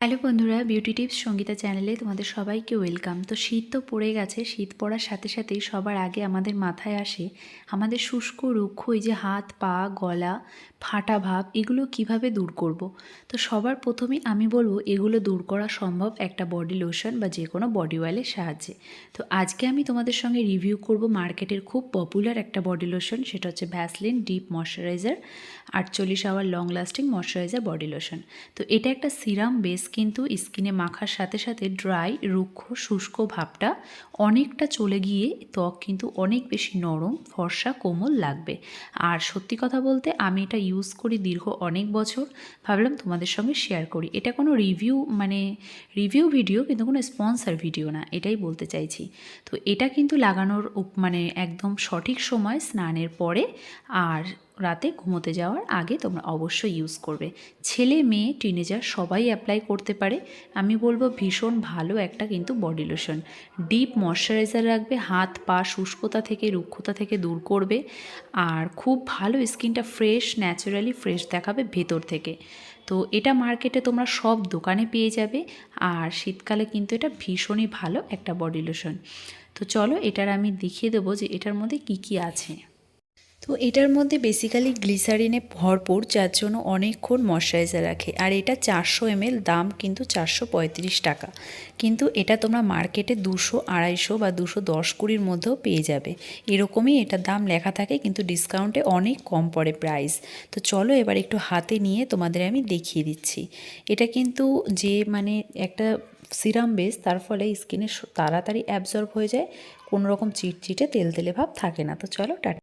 Hello বন্ধুরা beauty tips Sangeeta চ্যানেলে তোমাদের সবাইকে ওয়েলকাম। তো শীত তো পড়ে গেছে, শীত পড়ার সাথে সাথেই সবার আগে আমাদের মাথায় আসে আমাদের শুষ্ক, রুক্ষ, এই যে হাত, পা, গলা, ফাটা ভাব, এগুলো কীভাবে দূর করব। তো সবার প্রথমে আমি বলব, এগুলো দূর করা সম্ভব একটা বডি লোশন বা যে কোনো বডি অয়েলের সাহায্যে। তো আজকে আমি তোমাদের সঙ্গে রিভিউ করব মার্কেটের খুব পপুলার একটা বডি লোশন সেটা হচ্ছে ভ্যাসলিন ডিপ ময়শ্চারাইজার আটচল্লিশ hour long lasting moisturiser body lotion তো এটা একটা সিরাম বেস কিন্তু স্কিনে মাখার সাথে সাথে ড্রাই, রুক্ষ, শুষ্ক ভাবটা অনেকটা চলে গিয়ে ত্বক কিন্তু অনেক বেশি নরম, ফর্সা, কোমল লাগবে। আর সত্যি কথা বলতে আমি এটা ইউজ করি দীর্ঘ অনেক বছর। ভাবলাম তোমাদের সঙ্গে শেয়ার করি। এটা কোনো রিভিউ মানে রিভিউ ভিডিও কিন্তু কোনো স্পন্সার ভিডিও না, এটাই বলতে চাইছি। তো এটা কিন্তু লাগানোর মানে একদম সঠিক সময় স্নানের পরে আর রাতে ঘুমোতে যাওয়ার আগে তোমরা অবশ্যই ইউজ করবে। ছেলে, মেয়ে টিনেজার সবাই অ্যাপ্লাই করতে পারে। আমি বলব ভীষণ ভালো একটা কিন্তু বডি লোশন ডিপ ময়শ্চারাইজার রাখবে, হাত পা শুষ্কতা থেকে, রুক্ষতা থেকে দূর করবে। আর খুব ভালো স্কিনটা ফ্রেশ ন্যাচারালি ফ্রেশ দেখাবে ভেতর থেকে। তো এটা মার্কেটে তোমরা সব দোকানে পেয়ে যাবে। আর শীতকালে কিন্তু এটা ভীষণই ভালো একটা বডি লোশন তো চলো এটার আমি দেখিয়ে দেবো যে এটার মধ্যে কি কি আছে। তো এটার মধ্যে বেসিক্যালি গ্লিসারিনে ভরপুর, যার জন্য অনেকক্ষণ ময়শ্চারাইজার রাখে। আর এটা চারশো এমএল দাম কিন্তু চারশো পঁয়ত্রিশ টাকা। কিন্তু এটা তোমরা মার্কেটে দুশো, আড়াইশো বা দুশো দশ কুড়ির মধ্যেও পেয়ে যাবে। এরকমই এটার দাম লেখা থাকে, কিন্তু ডিসকাউন্টে অনেক কম পড়ে প্রাইস তো চলো এবার একটু হাতে নিয়ে তোমাদের আমি দেখিয়ে দিচ্ছি। এটা কিন্তু যে মানে একটা সিরাম বেস তার ফলে স্কিনে তাড়াতাড়ি অ্যাবজর্ব হয়ে যায় কোনো রকম চিটচিটে তেল তেলে ভাব থাকে না। তো চলো টাটা